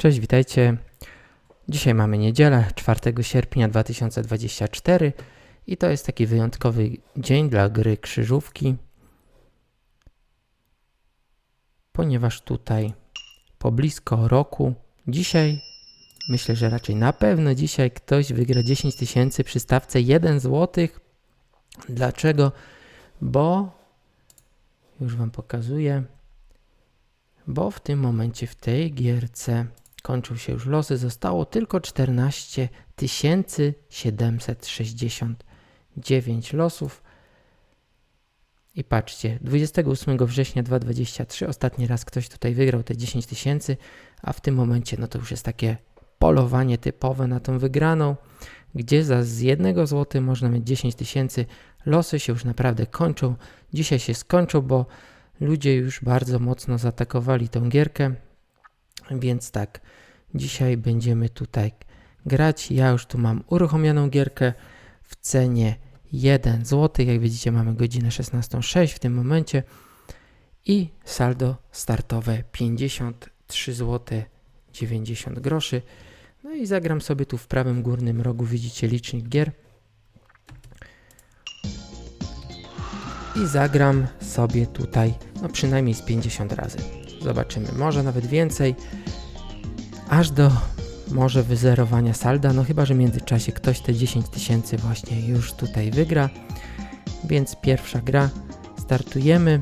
Cześć, witajcie. Dzisiaj mamy niedzielę, 4 sierpnia 2024 i to jest taki wyjątkowy dzień dla gry krzyżówki, ponieważ tutaj po blisko roku, dzisiaj, myślę, że raczej na pewno dzisiaj ktoś wygra 10 tysięcy przy stawce 1 zł. Dlaczego? Bo, już Wam pokazuję, bo w tym momencie w tej gierce kończą się już losy, zostało tylko 14 769 losów. I patrzcie, 28 września 2023 ostatni raz ktoś tutaj wygrał te 10 tysięcy, a w tym momencie no to już jest takie polowanie typowe na tą wygraną, gdzie za z jednego zł można mieć 10 tysięcy. Losy się już naprawdę kończą. Dzisiaj się skończą, bo ludzie już bardzo mocno zaatakowali tą gierkę. Więc tak, dzisiaj będziemy tutaj grać. Ja już tu mam uruchomioną gierkę w cenie 1 zł. Jak widzicie, mamy godzinę 16.06 w tym momencie i saldo startowe 53 zł 90 groszy. No i zagram sobie tu w prawym górnym rogu, widzicie licznik gier. I zagram sobie tutaj, no przynajmniej z 50 razy. Zobaczymy, może nawet więcej, aż do może wyzerowania salda, no chyba, że w międzyczasie ktoś te 10 tysięcy właśnie już tutaj wygra. Więc pierwsza gra, startujemy.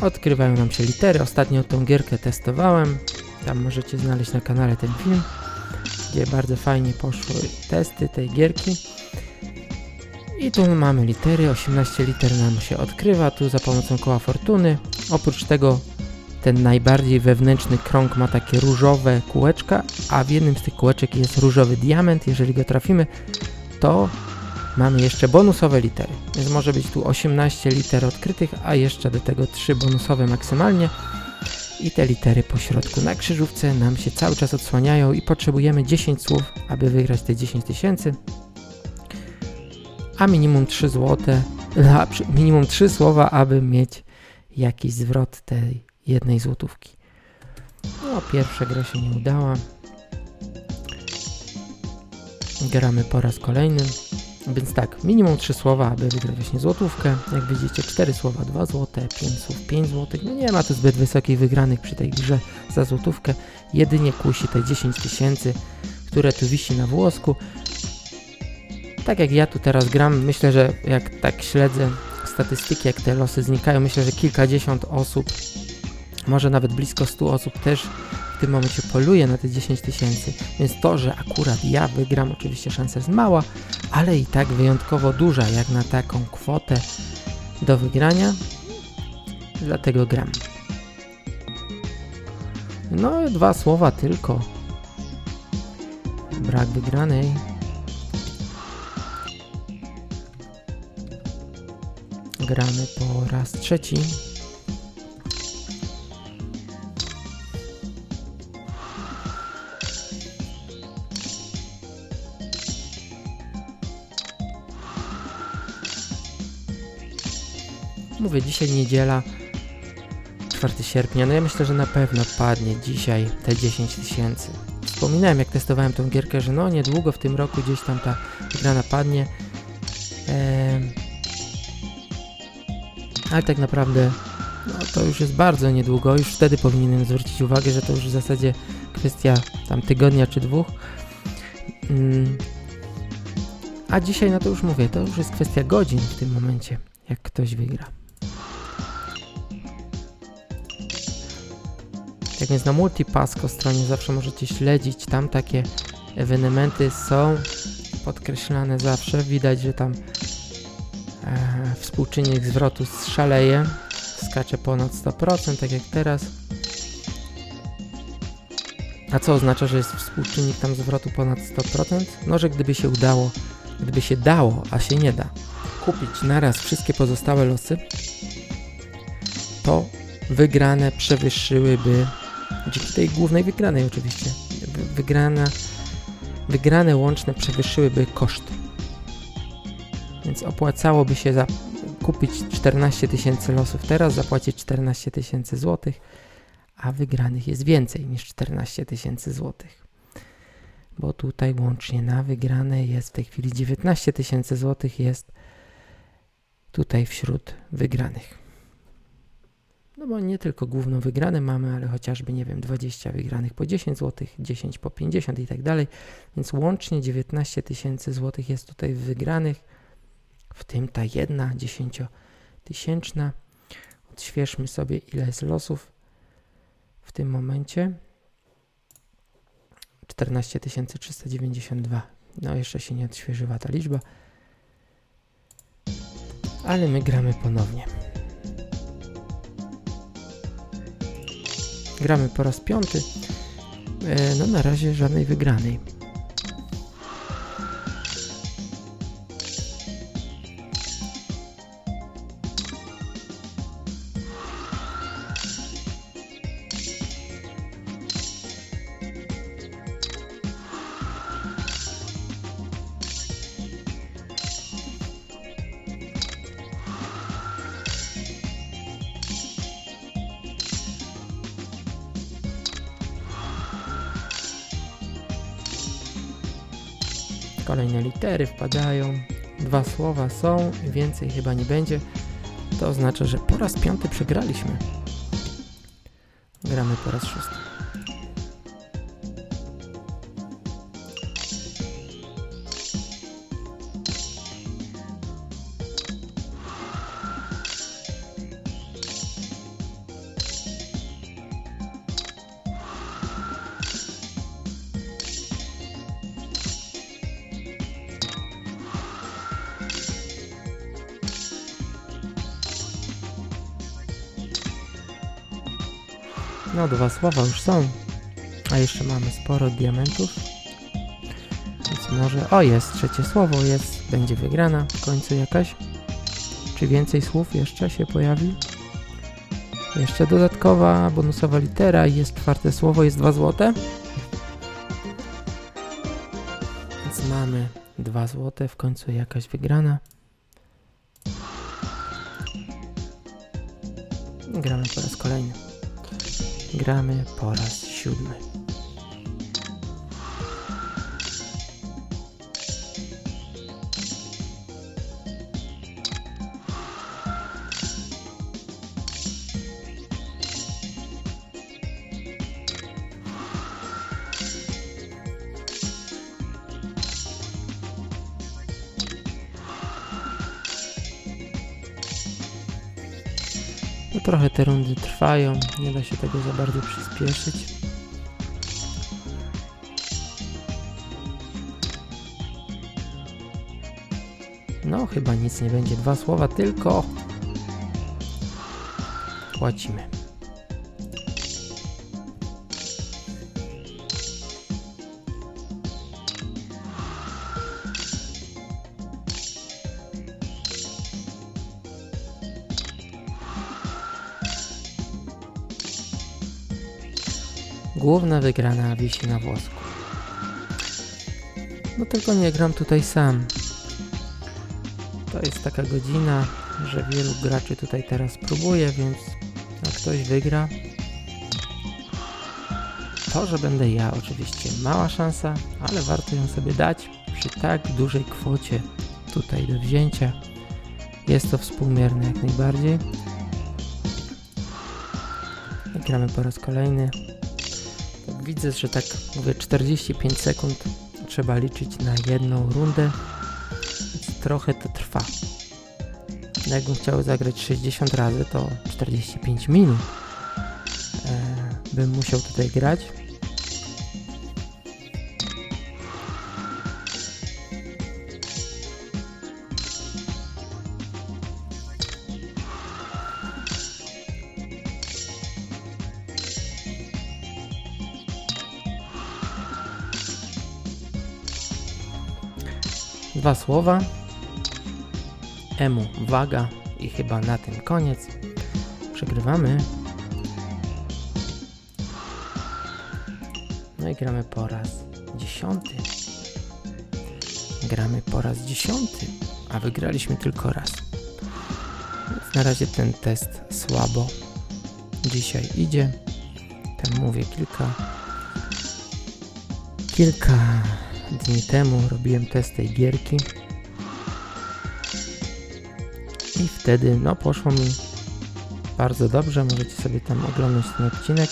Odkrywają nam się litery, ostatnio tą gierkę testowałem, tam możecie znaleźć na kanale ten film, gdzie bardzo fajnie poszły testy tej gierki. I tu mamy litery, 18 liter nam się odkrywa, tu za pomocą koła fortuny. Oprócz tego ten najbardziej wewnętrzny krąg ma takie różowe kółeczka, a w jednym z tych kółeczek jest różowy diament. Jeżeli go trafimy, to mamy jeszcze bonusowe litery. Więc może być tu 18 liter odkrytych, a jeszcze do tego 3 bonusowe maksymalnie. I te litery po środku na krzyżówce nam się cały czas odsłaniają i potrzebujemy 10 słów, aby wygrać te 10 tysięcy. A minimum 3 złote, a minimum 3 słowa, aby mieć jakiś zwrot tej jednej złotówki. No, pierwsza gra się nie udała. Gramy po raz kolejny. Więc tak, minimum 3 słowa, aby wygrać właśnie złotówkę. Jak widzicie, 4 słowa 2 złote, 5 słów 5 złotych. No nie ma tu zbyt wysokich wygranych przy tej grze za złotówkę. Jedynie kusi te 10 tysięcy, które tu wisi na włosku. Tak jak ja tu teraz gram, myślę, że jak tak śledzę statystyki, jak te losy znikają, myślę, że kilkadziesiąt osób może nawet blisko 100 osób też w tym momencie poluje na te 10 tysięcy, więc to, że akurat ja wygram, oczywiście szansa jest mała, ale i tak wyjątkowo duża jak na taką kwotę do wygrania, dlatego gram. No, dwa słowa tylko. Brak wygranej. Gramy po raz trzeci. Mówię, dzisiaj niedziela, 4 sierpnia, no ja myślę, że na pewno padnie dzisiaj te 10 tysięcy. Wspominałem, jak testowałem tą gierkę, że no niedługo w tym roku gdzieś tam ta gra napadnie. Eee, ale tak naprawdę no, to już jest bardzo niedługo, już wtedy powinienem zwrócić uwagę, że to już w zasadzie kwestia tam tygodnia czy dwóch. Mm. A dzisiaj, no to już mówię, to już jest kwestia godzin w tym momencie, jak ktoś wygra. Tak więc na Multipasko stronie zawsze możecie śledzić, tam takie ewenementy są podkreślane zawsze, widać, że tam e, współczynnik zwrotu szaleje, skacze ponad 100%, tak jak teraz. A co oznacza, że jest współczynnik tam zwrotu ponad 100%? No, że gdyby się udało, gdyby się dało, a się nie da, kupić naraz wszystkie pozostałe losy, to wygrane przewyższyłyby Dzięki tej głównej wygranej oczywiście. Wygrana, wygrane łączne przewyższyłyby koszty. Więc opłacałoby się za kupić 14 tysięcy losów teraz, zapłacić 14 tysięcy złotych, a wygranych jest więcej niż 14 tysięcy złotych. Bo tutaj łącznie na wygrane jest w tej chwili 19 tysięcy złotych jest tutaj wśród wygranych. No bo nie tylko główną wygrane mamy, ale chociażby, nie wiem, 20 wygranych po 10 zł, 10 po 50 i tak dalej. Więc łącznie 19 tysięcy złotych jest tutaj wygranych, w tym ta jedna 10 tysięczna. Odświeżmy sobie, ile jest losów w tym momencie. 14 392. No, jeszcze się nie odświeżyła ta liczba. Ale my gramy ponownie. Gramy po raz piąty. E, no na razie żadnej wygranej. Kolejne litery wpadają. Dwa słowa są, więcej chyba nie będzie. To oznacza, że po raz piąty przegraliśmy. Gramy po raz szósty. No, dwa słowa już są. A jeszcze mamy sporo diamentów. Więc może... O, jest trzecie słowo, jest. Będzie wygrana w końcu jakaś. Czy więcej słów jeszcze się pojawi? Jeszcze dodatkowa, bonusowa litera jest czwarte słowo, jest dwa złote. Więc mamy dwa złote, w końcu jakaś wygrana. Gramy po raz kolejny. Gramy po raz siódmy. No trochę te rundy trwają, nie da się tego za bardzo przyspieszyć. No, chyba nic nie będzie. Dwa słowa tylko. Płacimy. Główna wygrana wisi na włosku. No tylko nie gram tutaj sam. To jest taka godzina, że wielu graczy tutaj teraz próbuje, więc jak ktoś wygra, to, że będę ja oczywiście mała szansa, ale warto ją sobie dać przy tak dużej kwocie tutaj do wzięcia. Jest to współmierne jak najbardziej. I gramy po raz kolejny. Widzę, że tak mówię 45 sekund trzeba liczyć na jedną rundę, trochę to trwa. No Jakbym chciał zagrać 60 razy, to 45 minut e, bym musiał tutaj grać. Dwa słowa. Emu, waga i chyba na tym koniec. Przegrywamy. No i gramy po raz dziesiąty. Gramy po raz dziesiąty, a wygraliśmy tylko raz. Więc na razie ten test słabo dzisiaj idzie. tam mówię, kilka, kilka dni temu robiłem test tej gierki i wtedy no poszło mi bardzo dobrze, możecie sobie tam oglądać ten odcinek.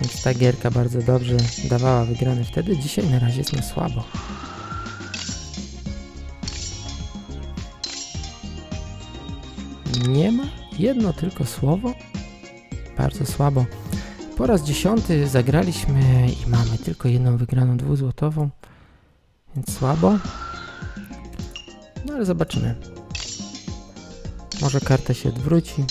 Więc ta gierka bardzo dobrze dawała wygrane wtedy. Dzisiaj na razie jest mi słabo. Nie ma jedno tylko słowo. Bardzo słabo. Po raz dziesiąty zagraliśmy i mamy tylko jedną wygraną dwuzłotową. Więc słabo. No ale zobaczymy. Może karta się odwróci.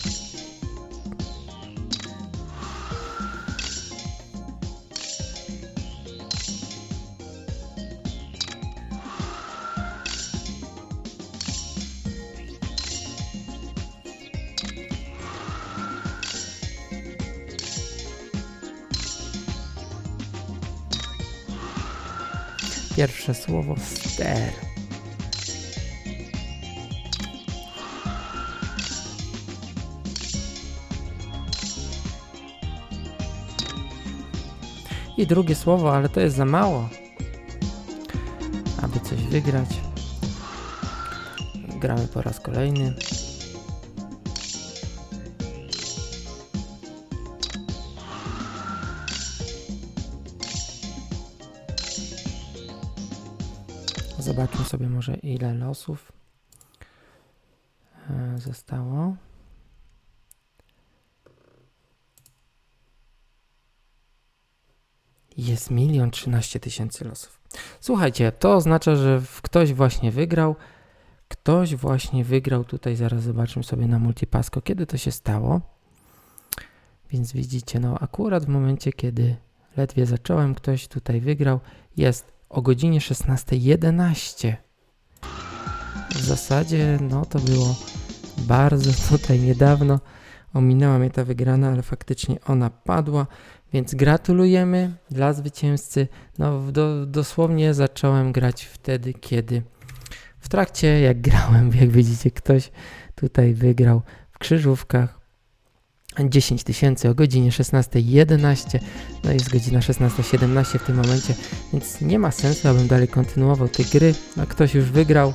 Pierwsze słowo ster. I drugie słowo, ale to jest za mało, aby coś wygrać. Gramy po raz kolejny. Zobaczmy sobie może ile losów e, zostało. Jest milion trzynaście tysięcy losów. Słuchajcie, to oznacza, że ktoś właśnie wygrał. Ktoś właśnie wygrał. Tutaj zaraz zobaczymy sobie na Multipasco, kiedy to się stało. Więc widzicie, no akurat w momencie, kiedy ledwie zacząłem, ktoś tutaj wygrał. Jest o godzinie 16.11. W zasadzie, no to było bardzo tutaj niedawno. Ominęła mnie ta wygrana, ale faktycznie ona padła, więc gratulujemy dla zwycięzcy. No, do, dosłownie zacząłem grać wtedy, kiedy w trakcie, jak grałem, jak widzicie, ktoś tutaj wygrał w krzyżówkach 10 tysięcy o godzinie 16.11, no jest godzina 16.17 w tym momencie, więc nie ma sensu, abym dalej kontynuował te gry, a ktoś już wygrał,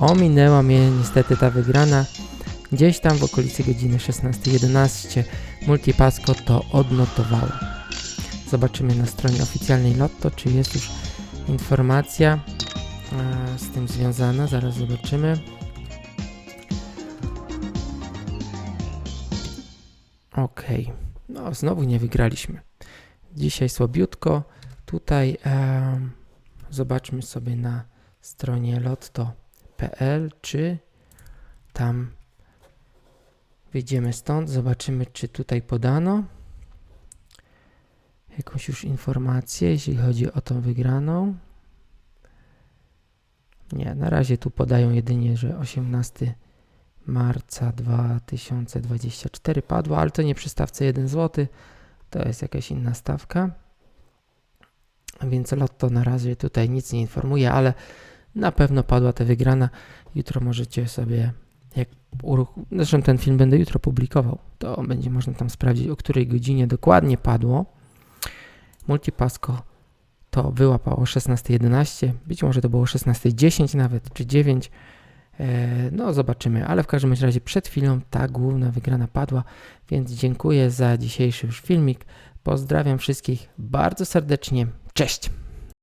ominęła mnie niestety ta wygrana, gdzieś tam w okolicy godziny 16.11 Multipasco to odnotowało. Zobaczymy na stronie oficjalnej Lotto, czy jest już informacja e, z tym związana, zaraz zobaczymy. Okej, okay. no znowu nie wygraliśmy. Dzisiaj słabiutko. Tutaj e, zobaczmy sobie na stronie lotto.pl, czy tam wyjdziemy stąd, zobaczymy, czy tutaj podano jakąś już informację, jeśli chodzi o tą wygraną. Nie, na razie tu podają jedynie, że 18 marca 2024 padła, ale to nie przy stawce 1 zł, to jest jakaś inna stawka. Więc Lotto na razie tutaj nic nie informuje, ale na pewno padła ta wygrana. Jutro możecie sobie, jak uruch... zresztą ten film będę jutro publikował, to będzie można tam sprawdzić, o której godzinie dokładnie padło. Multipasco to wyłapało 16.11, być może to było 16.10 nawet, czy 9. E, no, zobaczymy, ale w każdym razie przed chwilą ta główna wygrana padła, więc dziękuję za dzisiejszy już filmik. Pozdrawiam wszystkich bardzo serdecznie. Cześć!